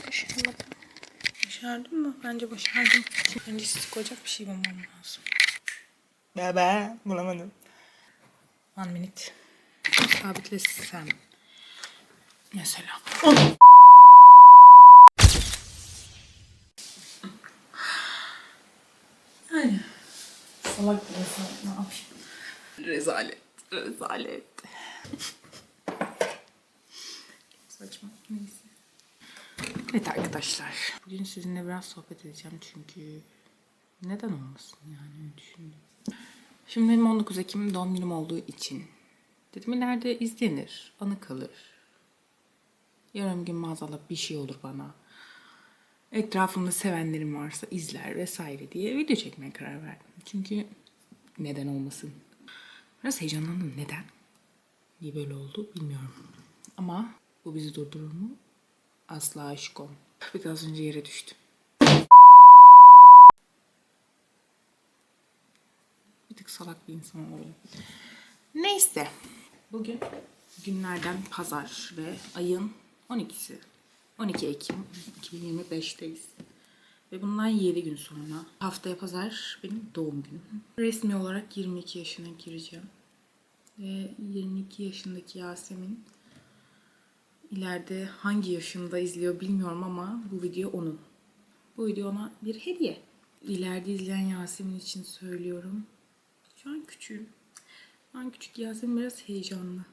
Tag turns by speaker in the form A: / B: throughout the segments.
A: Niye başaramadım? Başardın mı? Bence başardım. Bence siz koyacak bir şey bulmam lazım. Baba bulamadım. One minute. Sabitlesem. Mesela. Yani. Salak bir insan ne yapayım? Rezalet. Rezalet. Saçma. Neyse. Evet arkadaşlar. Bugün sizinle biraz sohbet edeceğim çünkü neden olmasın yani düşündüm. Şimdi benim 19 Ekim doğum günüm olduğu için dedim ileride izlenir, anı kalır. Yarın bir gün maazallah bir şey olur bana. Etrafımda sevenlerim varsa izler vesaire diye video çekmeye karar verdim. Çünkü neden olmasın. Biraz heyecanlandım. Neden? Niye böyle oldu bilmiyorum. Ama bu bizi durdurur mu? Asla aşık olmam. Bir de az önce yere düştüm. Bir tık salak bir insan oluyorum. Neyse. Bugün günlerden pazar ve ayın 12'si. 12 Ekim 2025'teyiz. Ve bundan 7 gün sonra haftaya pazar benim doğum günüm. Resmi olarak 22 yaşına gireceğim. Ve 22 yaşındaki Yasemin ileride hangi yaşında izliyor bilmiyorum ama bu video onun. Bu video ona bir hediye. İleride izleyen Yasemin için söylüyorum. Şu an küçüğüm. Şu an küçük Yasemin biraz heyecanlı.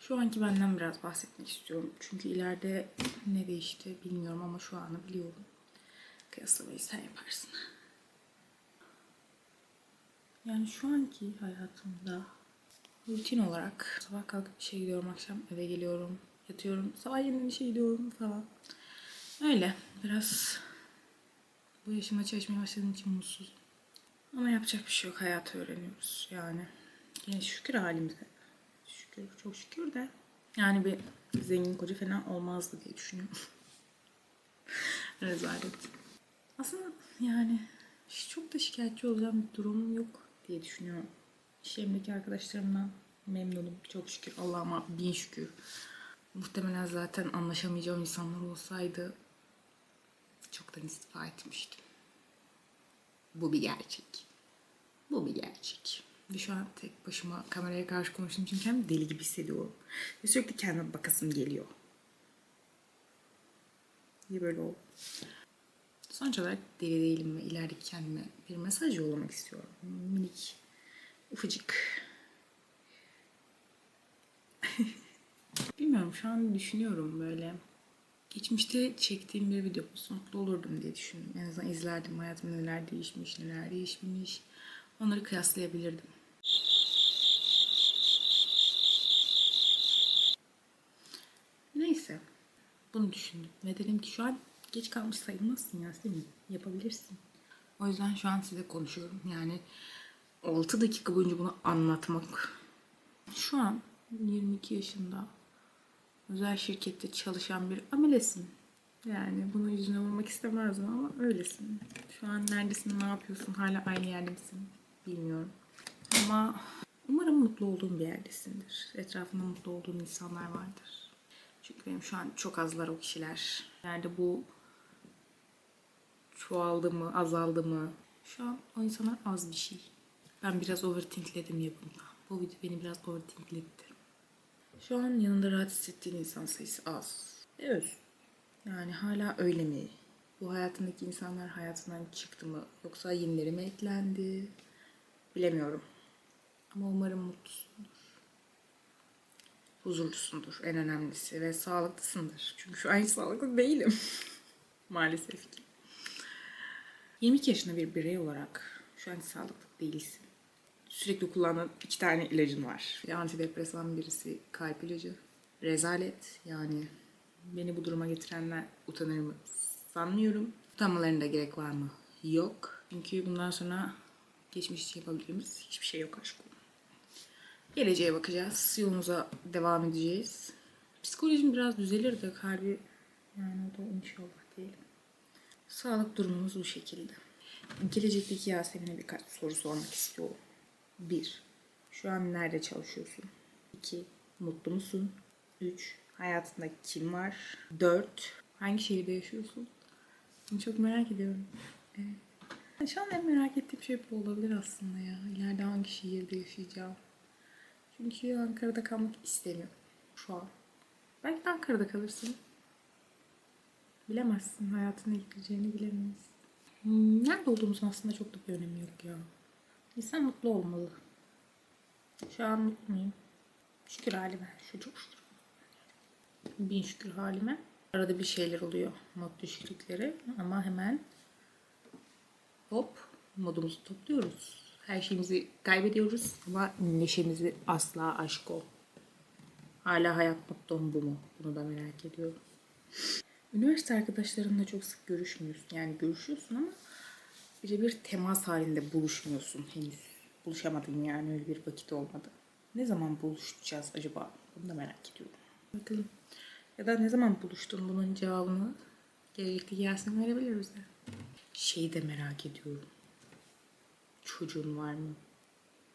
A: Şu anki benden biraz bahsetmek istiyorum. Çünkü ileride ne değişti bilmiyorum ama şu anı biliyorum. Kıyaslamayı sen yaparsın. Yani şu anki hayatımda rutin olarak sabah kalkıp işe gidiyorum, akşam eve geliyorum, yatıyorum, sabah yeniden işe gidiyorum falan. Öyle biraz bu yaşıma çalışmaya başladığım için mutsuzum. Ama yapacak bir şey yok. Hayatı öğreniyoruz yani. Yine şükür halimize. Şükür, çok şükür de. Yani bir zengin koca falan olmazdı diye düşünüyorum. Rezalet. Aslında yani çok da şikayetçi olacağım bir durumum yok diye düşünüyorum. İş yerimdeki arkadaşlarımla memnunum. Çok şükür. Allah'ıma bin şükür. Muhtemelen zaten anlaşamayacağım insanlar olsaydı çoktan istifa etmiştim. Bu bir gerçek. Bu bir gerçek. Ve şu an tek başıma kameraya karşı konuştuğum için kendimi deli gibi hissediyorum. Ve sürekli kendime bakasım geliyor. Niye böyle oldu? Sonuç olarak deli değilim ve ilerideki kendime bir mesaj yollamak istiyorum. Minik, ufacık. Bilmiyorum şu an düşünüyorum böyle. Geçmişte çektiğim bir video olsa mutlu olurdum diye düşündüm. En azından izlerdim hayatımda neler değişmiş, neler değişmiş. Onları kıyaslayabilirdim. Neyse. Bunu düşündüm. Ve dedim ki şu an geç kalmış sayılmazsın Yasemin. Yapabilirsin. O yüzden şu an size konuşuyorum. Yani 6 dakika boyunca bunu anlatmak. Şu an 22 yaşında özel şirkette çalışan bir amelesin. Yani bunu yüzüne vurmak istemezdim ama öylesin. Şu an neredesin, ne yapıyorsun, hala aynı yerde misin bilmiyorum. Ama umarım mutlu olduğun bir yerdesindir. Etrafında mutlu olduğun insanlar vardır. Çünkü benim şu an çok azlar o kişiler. Yani bu çoğaldı mı, azaldı mı? Şu an o insanlar az bir şey. Ben biraz overthinkledim ya bunda. Bu video beni biraz overthinkletti. Şu an yanında rahat hissettiğin insan sayısı az. Evet. Yani hala öyle mi? Bu hayatındaki insanlar hayatından çıktı mı? Yoksa yenileri mi eklendi? Bilemiyorum. Ama umarım mutlusundur. Huzurlusundur en önemlisi ve sağlıklısındır. Çünkü şu an hiç sağlıklı değilim. Maalesef ki. 22 yaşında bir birey olarak şu an sağlıklı değilsin. Sürekli kullandığın iki tane ilacın var. Bir antidepresan birisi kalp ilacı. Rezalet yani beni bu duruma getirenler utanır mı sanmıyorum. Utanmalarına gerek var mı? Yok. Çünkü bundan sonra geçmiş için yapabildiğimiz hiçbir şey yok aşkım. Geleceğe bakacağız. Yolumuza devam edeceğiz. Psikolojim biraz düzelir de kalbi yani o da inşallah diyelim. Sağlık durumumuz bu şekilde. Gelecekteki Yasemin'e birkaç soru sormak istiyorum. 1. Şu an nerede çalışıyorsun? 2. Mutlu musun? 3. Hayatında kim var? 4. Hangi şehirde yaşıyorsun? Bunu çok merak ediyorum. Evet. Şu an en merak ettiğim şey bu olabilir aslında ya. İleride hangi şehirde yaşayacağım. Çünkü Ankara'da kalmak istemiyorum şu an. Belki de Ankara'da kalırsın. Bilemezsin. Hayatın ne gideceğini bilemeyiz. Hmm, Nerede olduğumuzun aslında çok da bir önemi yok ya. İnsan mutlu olmalı. Şu an mutluyum. Şükür halime. Şu çok şükür. Bin şükür halime. Arada bir şeyler oluyor. Mod düşüklükleri. Ama hemen hop modumuzu topluyoruz. Her şeyimizi kaybediyoruz ama neşemizi asla aşk ol. Hala hayat mottom bu mu? Bunu da merak ediyorum. Üniversite arkadaşlarınla çok sık görüşmüyorsun. Yani görüşüyorsun ama birebir temas halinde buluşmuyorsun henüz. Buluşamadın yani öyle bir vakit olmadı. Ne zaman buluşacağız acaba? Bunu da merak ediyorum. Bakalım. Ya da ne zaman buluştun bunun cevabını gelecekte Yasin verebilir bize. Şeyi de merak ediyorum. Çocuğun var mı?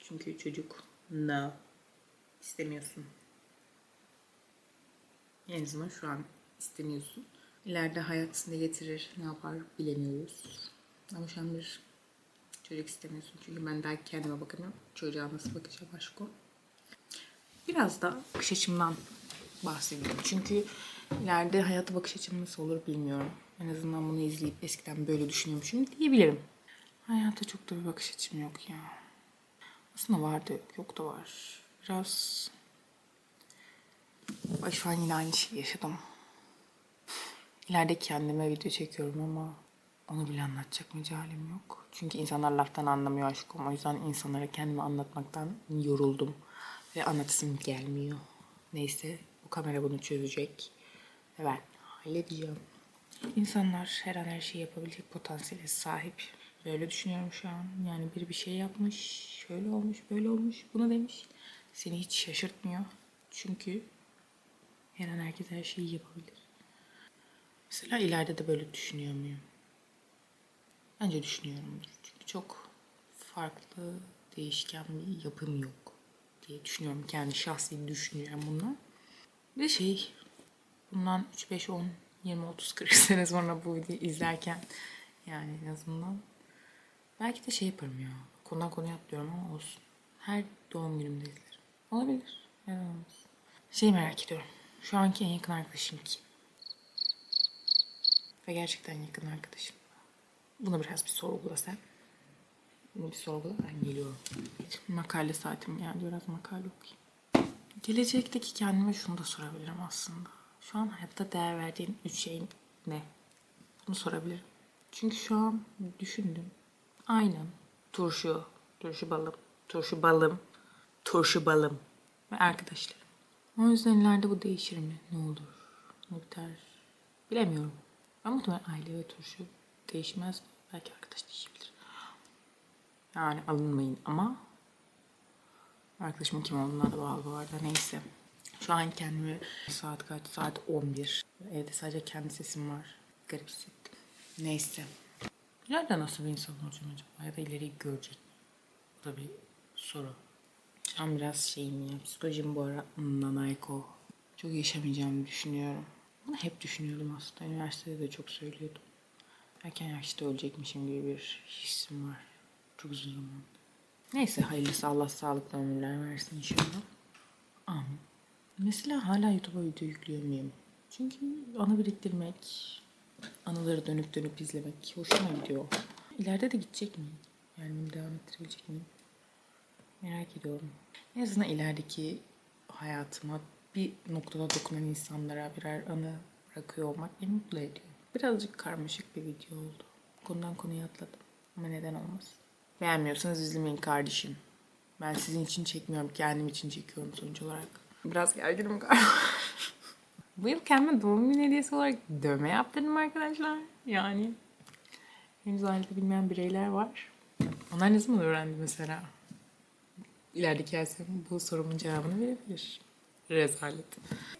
A: Çünkü çocuk no. istemiyorsun. En azından şu an istemiyorsun. İleride hayat getirir, ne yapar bilemiyoruz. Ama şu an bir çocuk istemiyorsun. Çünkü ben daha kendime bakamıyorum. Çocuğa nasıl bakacağım aşk o. Biraz da bakış açımdan bahsedeyim. Çünkü ileride hayata bakış açım nasıl olur bilmiyorum. En azından bunu izleyip eskiden böyle düşünüyormuşum diyebilirim. Hayata çok da bir bakış açım yok ya. Aslında var da yok, da var. Biraz... Ay yine aynı şeyi yaşadım. İleride kendime video çekiyorum ama onu bile anlatacak mecalim yok. Çünkü insanlar laftan anlamıyor aşkım. O yüzden insanlara kendimi anlatmaktan yoruldum. Ve anlatısım gelmiyor. Neyse bu kamera bunu çözecek. Ve ben halledeceğim. İnsanlar her an her şeyi yapabilecek potansiyele sahip. Böyle düşünüyorum şu an. Yani biri bir şey yapmış, şöyle olmuş, böyle olmuş, bunu demiş. Seni hiç şaşırtmıyor. Çünkü her an herkes her şeyi yapabilir. Mesela ileride de böyle düşünüyor muyum? Bence düşünüyorumdur. Çünkü çok farklı, değişken bir yapım yok diye düşünüyorum. Kendi şahsi bunlar. Bir de şey, bundan 3, 5, 10, 20, 30, 40 sene sonra bu videoyu izlerken yani en azından belki de şey yaparım ya. Konudan konuya atlıyorum ama olsun. Her doğum günümde izlerim. Olabilir. Neden olmaz. Şey merak ediyorum. Şu anki en yakın arkadaşım kim? Ve gerçekten yakın arkadaşım. Bunu biraz bir sorgula sen. Bunu bir sorgula ben geliyorum. Makale saatim geldi. Biraz makale okuyayım. Gelecekteki kendime şunu da sorabilirim aslında. Şu an hayatta değer verdiğin üç şeyin ne? Bunu sorabilirim. Çünkü şu an düşündüm. Aynen. Turşu, turşu balım, turşu balım, turşu balım ve arkadaşlarım. O yüzden ileride bu değişir mi? Ne olur? Ne biter? Bilemiyorum. Ama muhtemelen aile ve turşu değişmez. Belki arkadaş değişebilir. Yani alınmayın ama arkadaşımın kim olduğuna da bağlı bu arada. Neyse. Şu an kendimi saat kaç? Saat 11. Evde sadece kendi sesim var. Garip hissettim. Neyse. İleride nasıl bir insan olacağım acaba? Ya da ileriyi görecek mi? Bu da bir soru. Şu an biraz şeyim ya. Psikolojim bu ara nanayko. Çok yaşamayacağımı düşünüyorum. Bunu hep düşünüyordum aslında. Üniversitede de çok söylüyordum. Erken yaşta ölecekmişim gibi bir hissim var. Çok uzun zaman. Neyse hayırlısı Allah sağlıklı ömürler versin inşallah. Amin. Mesela hala YouTube'a video yüklüyor muyum? Çünkü anı biriktirmek, anıları dönüp dönüp izlemek hoşuma gidiyor. İleride de gidecek miyim? Yani bunu devam ettirebilecek miyim? Merak ediyorum. En azından ilerideki hayatıma bir noktada dokunan insanlara birer anı bırakıyor olmak beni mutlu ediyor. Birazcık karmaşık bir video oldu. Konudan konuya atladım. Ama neden olmaz? Beğenmiyorsanız izlemeyin kardeşim. Ben sizin için çekmiyorum, kendim için çekiyorum sonuç olarak. Biraz gerginim galiba. Bu yıl kendime doğum günü hediyesi olarak dövme yaptırdım arkadaşlar. Yani henüz ailede bilmeyen bireyler var. Onlar ne zaman öğrendi mesela? İlerideki Yasin bu sorumun cevabını verebilir. Rezalet.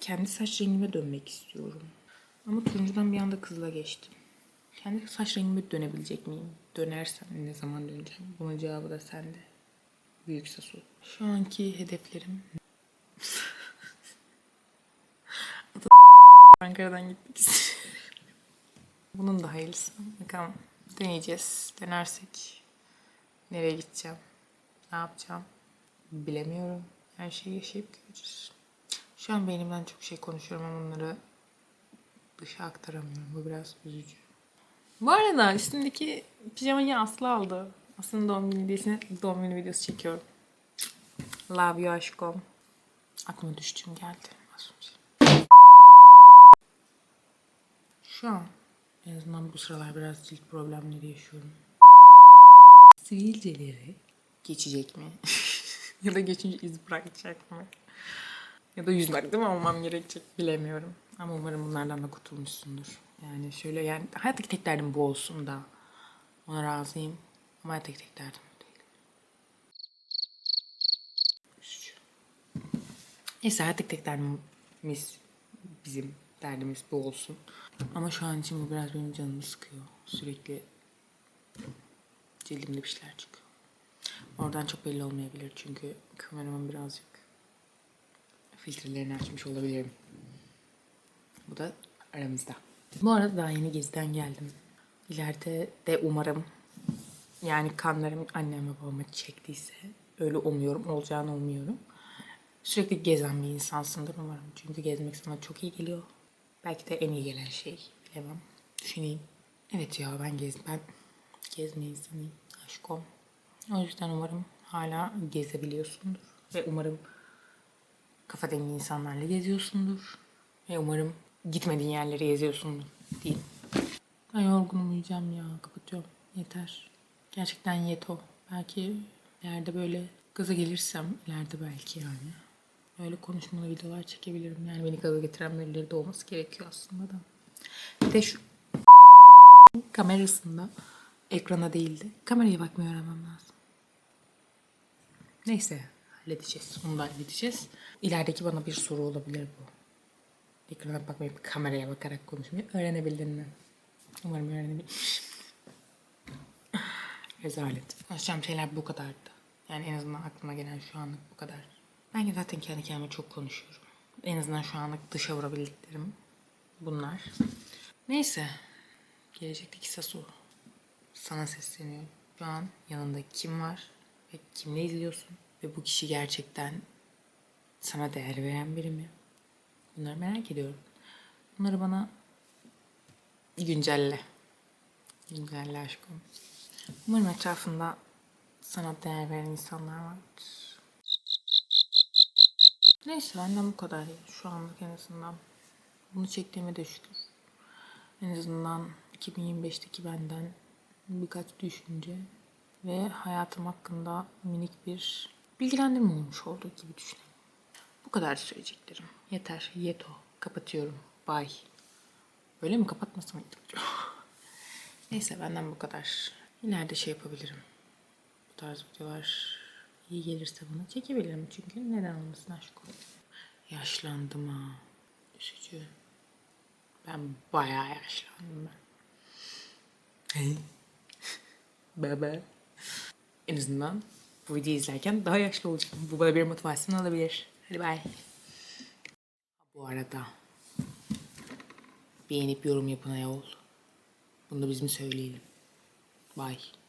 A: Kendi saç rengime dönmek istiyorum. Ama turuncudan bir anda kızıla geçtim. Kendi saç rengime dönebilecek miyim? Dönersem ne zaman döneceğim? Bunun cevabı da sende. Büyük Sasu. Şu anki hedeflerim... Ankara'dan gitmek. Bunun da hayırlısı. Bakalım deneyeceğiz. Denersek nereye gideceğim? Ne yapacağım? Bilemiyorum. Her şeyi yaşayıp göreceğiz. Şu an beynimden çok şey konuşuyorum ama bunları dışa aktaramıyorum. Bu biraz üzücü. Bu arada üstümdeki pijamayı Aslı aldı. Aslı'nın doğum günü hediyesine doğum günü videosu çekiyorum. Love you aşkım. Aklıma düştüğüm geldi. önce. Şu an en azından bu sıralar biraz cilt problemleri yaşıyorum. Sivilceleri geçecek mi? ya da geçince iz bırakacak mı? Ya da yüzmek değil mi olmam gerekecek bilemiyorum. Ama umarım bunlardan da kurtulmuşsundur. Yani şöyle yani hayattaki tek derdim bu olsun da ona razıyım. Ama hayattaki tek derdim bu değil. Üzücü. Neyse hayattaki tek derdimiz bizim derdimiz bu olsun. Ama şu an için bu biraz benim canımı sıkıyor. Sürekli cildimde bir şeyler çıkıyor. Oradan çok belli olmayabilir çünkü kameramın birazcık filtrelerini açmış olabilirim. Bu da aramızda. Bu arada daha yeni geziden geldim. İleride de umarım yani kanlarım annem ve babama çektiyse öyle umuyorum, olacağını umuyorum. Sürekli gezen bir insansındır umarım. Çünkü gezmek sana çok iyi geliyor. Belki de en iyi gelen şey. Bilemem. Düşüneyim. Evet ya ben gez ben gezmeyi insanıyım. Aşkım. O yüzden umarım hala gezebiliyorsundur. Ve umarım kafa dengi insanlarla geziyorsundur. Ve umarım gitmediğin yerleri geziyorsundur diyeyim. Ben yorgunum uyuyacağım ya. Kapatıyorum. Yeter. Gerçekten yeto. Belki ileride böyle gaza gelirsem ileride belki yani. Böyle konuşmalı videolar çekebilirim. Yani beni gaza getiren birileri de olması gerekiyor aslında da. Bir de şu kamerasında ekrana değildi. Kameraya bakmayı öğrenmem lazım. Neyse halledeceğiz. Onu da halledeceğiz. İlerideki bana bir soru olabilir bu. Ekrana bakmayıp kameraya bakarak konuşmayı öğrenebildin mi? Umarım öğrenebilmişim. Rezalet. Konuşacağım şeyler bu kadardı. Yani en azından aklıma gelen şu anlık bu kadar. Ben zaten kendi kendime çok konuşuyorum. En azından şu anlık dışa vurabildiklerim bunlar. Neyse. Gelecekteki Sasu sana sesleniyorum. Şu an yanında kim var ve kimle izliyorsun? Ve bu kişi gerçekten sana değer veren biri mi? Bunları merak ediyorum. Bunları bana güncelle. Güncelle aşkım. Umarım etrafında sana değer veren insanlar vardır. Neyse benden bu kadar. Şu anlık en azından. Bunu çektiğime de şükür. En azından 2025'teki benden birkaç düşünce ve hayatım hakkında minik bir bilgilendirme olmuş olduğu gibi düşünüyorum. Bu kadar söyleyeceklerim. Yeter. Yeto. Kapatıyorum. Bye. Öyle mi kapatmasam acaba? Neyse benden bu kadar. İleride şey yapabilirim. Bu tarz videolar iyi gelirse bana çekebilirim. Çünkü neden olmasın aşkım. Yaşlandım ha. Üzücü. Ben bayağı yaşlandım ben. Hey. Baba. En azından bu videoyu izlerken daha yaşlı olacağım. Bu bana bir motivasyon olabilir. Hadi bay. Bu arada beğenip yorum yapın ayol. Bunu da biz mi söyleyelim? Bye.